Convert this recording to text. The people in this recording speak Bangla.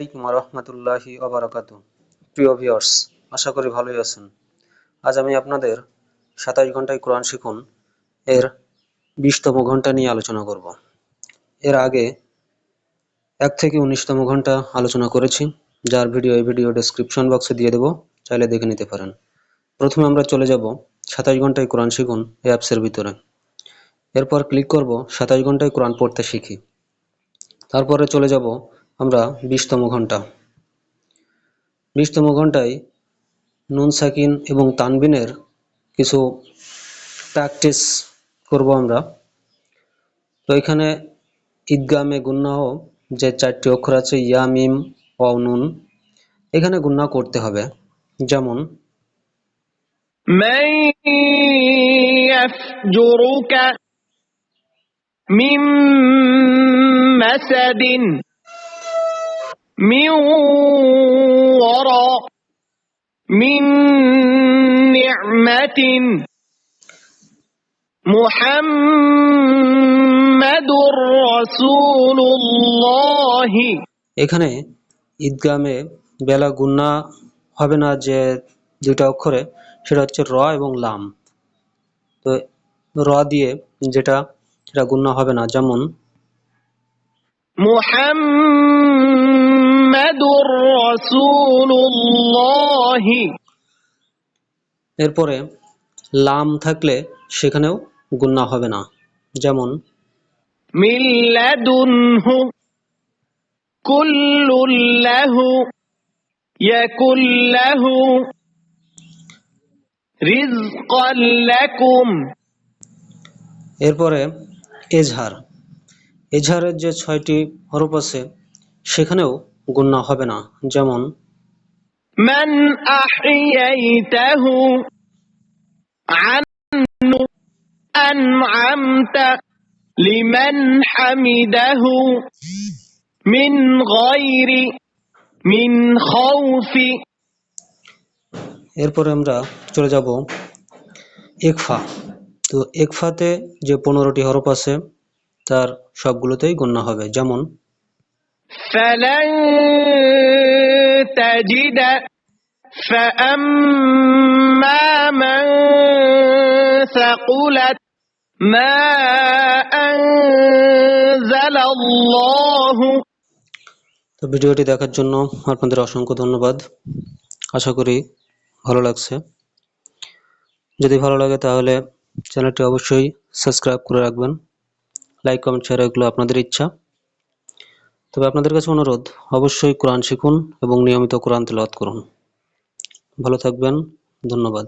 আলাইকুম রহমতুল্লাহি অবরাকাতু প্রিয় ভিউয়ার্স আশা করি ভালোই আছেন। আজ আমি আপনাদের সাতাশ ঘন্টায় কোরআন শিখুন এর বিশতম ঘণ্টা নিয়ে আলোচনা করব। এর আগে এক থেকে উনিশতম ঘণ্টা আলোচনা করেছি, যার ভিডিও এই ভিডিও ডেসক্রিপশন বক্সে দিয়ে দেবো, চাইলে দেখে নিতে পারেন। প্রথমে আমরা চলে যাব সাতাশ ঘন্টায় কোরআন শিখুন এই অ্যাপসের ভিতরে। এরপর ক্লিক করব সাতাশ ঘন্টায় কোরআন পড়তে শিখি। তারপরে চলে যাব আমরা বিশতম ঘন্টা বিশতম ঘন্টায় নুন সাকিন এবং তানবিনের কিছু প্র্যাকটিস করব আমরা তো এখানে ঈদগামে গুন্নাহ যে চারটি অক্ষর আছে ইয়া মিম ও নুন এখানে গুন্না করতে হবে যেমন من يفجرك من مسد من وراء من نعمة محمد رسول الله এখানে ঈদগামে বেলা গুন্না হবে না যে দুইটা অক্ষরে সেটা হচ্ছে র এবং লাম তো র দিয়ে যেটা সেটা গুন্না হবে না যেমন محمد এরপরে লাম থাকলে সেখানেও গুন্না হবে না। যেমন এরপরে এজহার। এজহারের যে ছয়টি হরফ আছে সেখানেও গুন্না হবে না যেমন من أحييته عنه أنعمت لمن حمده من غير من خوف এরপরে আমরা চলে যাব একফা তো একফাতে যে পনেরোটি হরফ আছে তার সবগুলোতেই গণ্য হবে যেমন فلن تجد فأما من ثقلت ما أنزل الله তো ভিডিওটি দেখার জন্য আপনাদের অসংখ্য ধন্যবাদ আশা করি ভালো লাগছে যদি ভালো লাগে তাহলে চ্যানেলটি অবশ্যই সাবস্ক্রাইব করে রাখবেন লাইক কমেন্ট শেয়ার এগুলো আপনাদের ইচ্ছা তবে আপনাদের কাছে অনুরোধ, অবশ্যই কোরআন শিখুন এবং নিয়মিত কোরআন তেলাওয়াত করুন। ভালো থাকবেন, ধন্যবাদ।